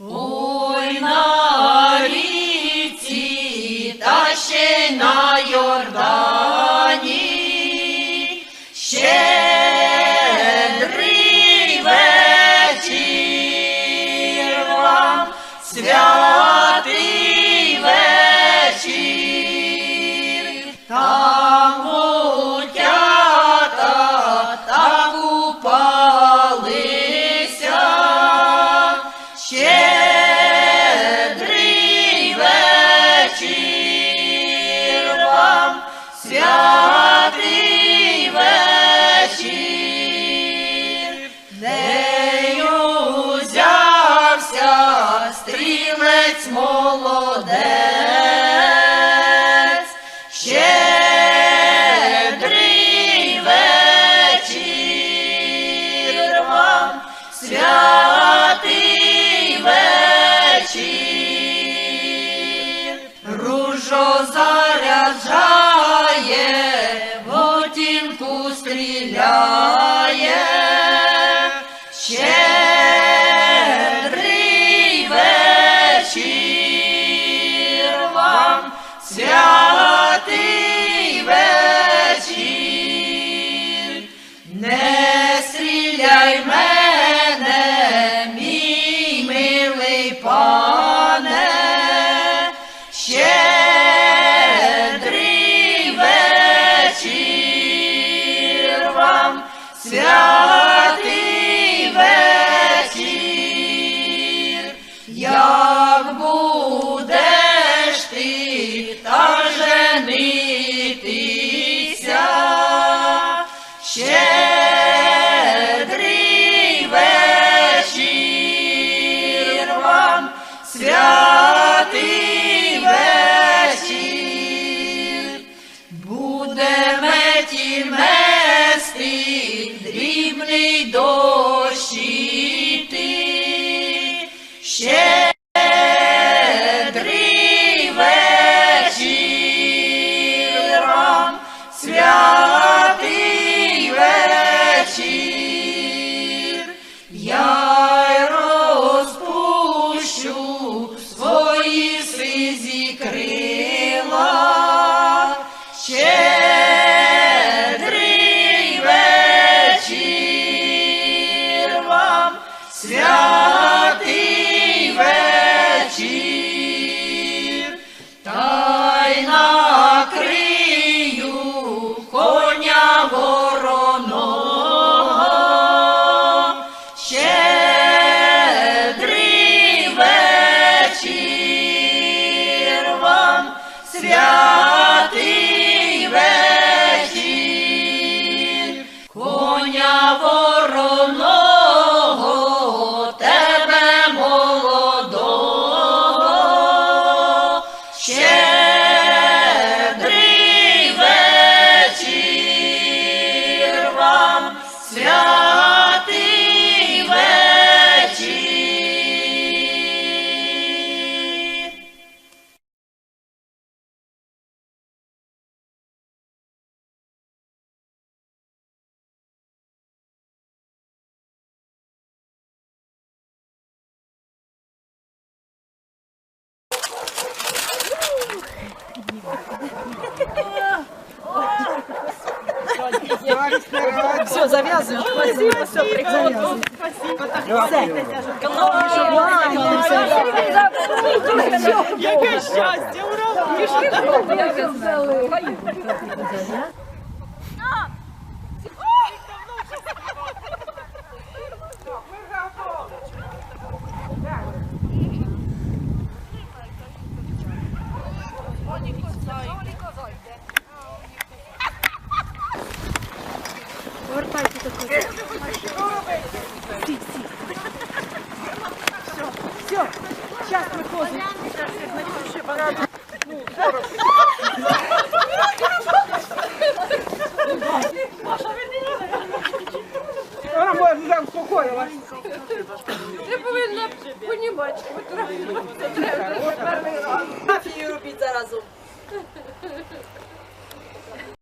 Oh. Ружо заряджає, готінку стріляє, щедрий вечір вам, святий вечір, не стріляй мене, мій милий пане, святий святий вечір, Все, завязываем. Спасибо, все, зав'язуємо. Яке щастя, ура! Все, все. зараз приходимо. Вона може вже успокоїлась. Ти повинна понімати, що треба. Фотографії робіть заразом.